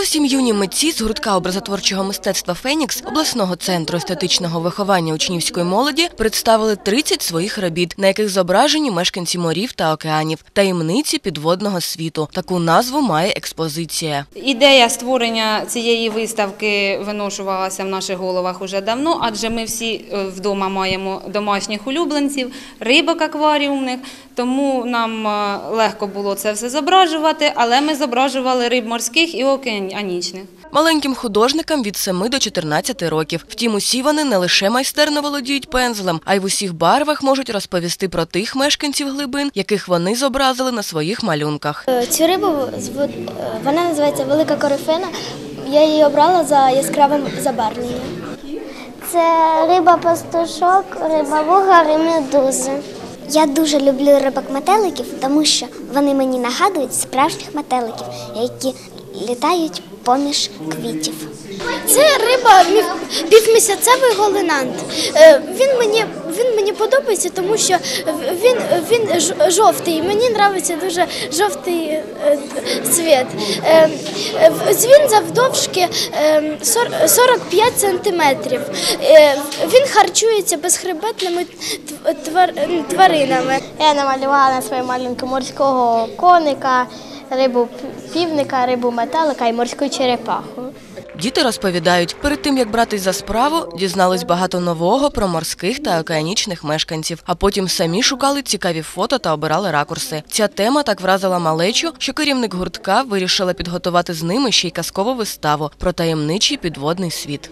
Зовсім юні митці з гуртка образотворчого мистецтва Фенікс обласного центру естетичного виховання учнівської молоді представили 30 своїх робіт, на яких зображені мешканці морів та океанів, таємниці підводного світу. Таку назву має експозиція. Ідея створення цієї виставки виношувалася в наших головах уже давно, адже ми всі е, вдома маємо домашніх улюбленців, рибок акваріумних, тому нам е, легко було це все зображувати, але ми зображували риб морських і океанічних. Маленьким художникам від 7 до 14 років. Втім, усі вони не лише майстерно володіють пензлем, а й в усіх барвах можуть розповісти про тих мешканців глибин, яких вони зобразили на своїх малюнках. Е, Цю рибу е, вона називається Велика корифина. Я її обрала за яскравим забарвленням. Це риба пастушок, риба вугар і медузи. Я дуже люблю рибок-метеликів, тому що вони мені нагадують справжніх метеликів, які літають поміж квітів. Це риба півмісяцевий голинант. Е, Він мені, мені подобається, тому що він, він жовтий. Мені подобається дуже жовтий е, цвіт. Е, е, Він завдовжки е, 45 сантиметрів. Він харчується безхребетними тваринами. Я намалювала на своєму малюнку морського коника, рибу півника, рибу метелика і морську черепаху. Діти розповідають, перед тим як братись за справу, дізнались багато нового про морських та океанічних мешканців, а потім самі шукали цікаві фото та обирали ракурси. Ця тема так вразила малечу, що керівник гуртка вирішила підготувати з ними ще й казкову виставу про таємничий підводний світ.